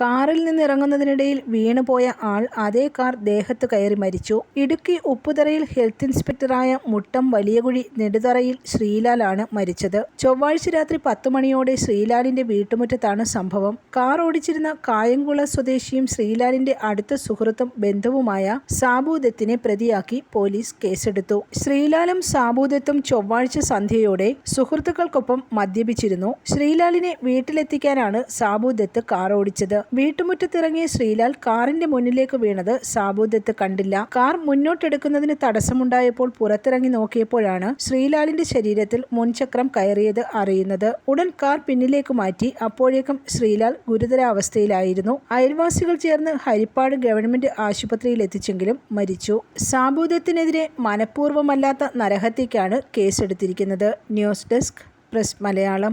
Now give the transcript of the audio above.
കാറിൽ നിന്ന് ഇറങ്ങുന്നതിനിടയിൽ വീണുപോയ ആൾ അതേ കാർ ദേഹത്ത് കയറി മരിച്ചു. ഇടുക്കി ഉപ്പുതറയിൽ ഹെൽത്ത് ഇൻസ്പെക്ടറായ മുട്ടം വലിയകുഴി നെടുതറയിൽ ശ്രീലാലാണ് മരിച്ചത്. ചൊവ്വാഴ്ച രാത്രി പത്ത് മണിയോടെ ശ്രീലാലിന്റെ വീട്ടുമുറ്റത്താണ് സംഭവം. കാർ ഓടിച്ചിരുന്ന കായംകുള സ്വദേശിയും ശ്രീലാലിന്റെ അടുത്ത സുഹൃത്തും ബന്ധുവുമായ സാബൂദത്തിനെ പ്രതിയാക്കി പോലീസ് കേസെടുത്തു. ശ്രീലാലും സാബൂദത്തും ചൊവ്വാഴ്ച സന്ധ്യയോടെ സുഹൃത്തുക്കൾക്കൊപ്പം മദ്യപിച്ചിരുന്നു. ശ്രീലാലിനെ വീട്ടിലെത്തിക്കാനാണ് സാബൂദത്ത് കാർ ഓടിച്ചത്. വീട്ടുമുറ്റത്തിറങ്ങിയ ശ്രീലാൽ കാറിന്റെ മുന്നിലേക്ക് വീണത് സാബോദ്യത്ത് കണ്ടില്ല. കാർ മുന്നോട്ടെടുക്കുന്നതിന് തടസ്സമുണ്ടായപ്പോൾ പുറത്തിറങ്ങി നോക്കിയപ്പോഴാണ് ശ്രീലാലിന്റെ ശരീരത്തിൽ മുൻചക്രം കയറിയത് അറിയുന്നത്. ഉടൻ കാർ പിന്നിലേക്ക് മാറ്റി അപ്പോഴേക്കും ശ്രീലാൽ ഗുരുതരാവസ്ഥയിലായിരുന്നു. അയൽവാസികൾ ചേർന്ന് ഹരിപ്പാട് ഗവൺമെന്റ് ആശുപത്രിയിൽ എത്തിച്ചെങ്കിലും മരിച്ചു. സാബൂദ്യത്തിനെതിരെ മനഃപൂർവമല്ലാത്ത നരഹത്യക്കാണ് കേസെടുത്തിരിക്കുന്നത്. News desk press Malayalam.